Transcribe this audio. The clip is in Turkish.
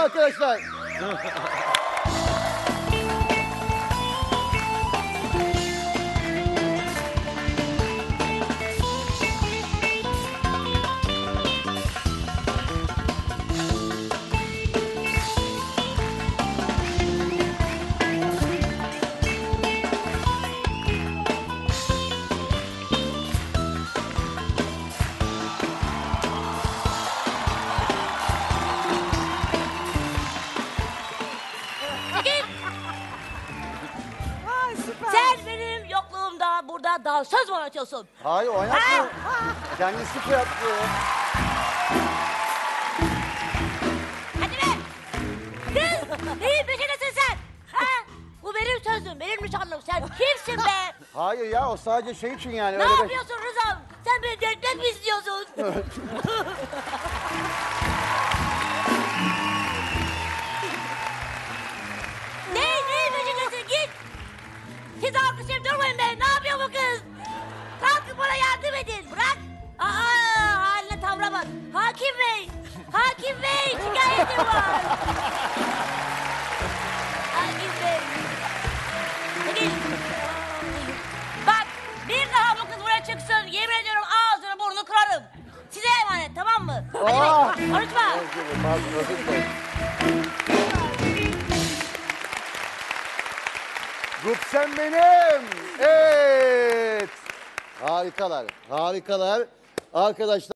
mı arkadaşlar? Sen benim yokluğumda burada dansöz mü oynatıyorsun? Hayır oynatmıyor. Kendisi yapıyor. Hadi be! Kız! Neyin peşindesin sen? Ha? Bu benim sözüm, benim nişanlım. Sen kimsin be? Hayır ya o sadece şey için yani. ne öyle bir- yapıyorsun Rıza'm? Sen beni delirtmek mi istiyorsun? Siz alkışlayıp durmayın be. Ne yapıyor bu kız? Kalkın bana yardım edin. Bırak. Aa, haline tavra bak. Hakim Bey. Hakim Bey şikayetim var. Hakim Bey. Çekil. Bak bir daha bu kız buraya çıksın. Yemin ediyorum ağzını burnunu kırarım. Size emanet tamam mı? Hadi be. Konuşma. Pardon, Grup sen benim. Evet. Harikalar, harikalar. Arkadaşlar.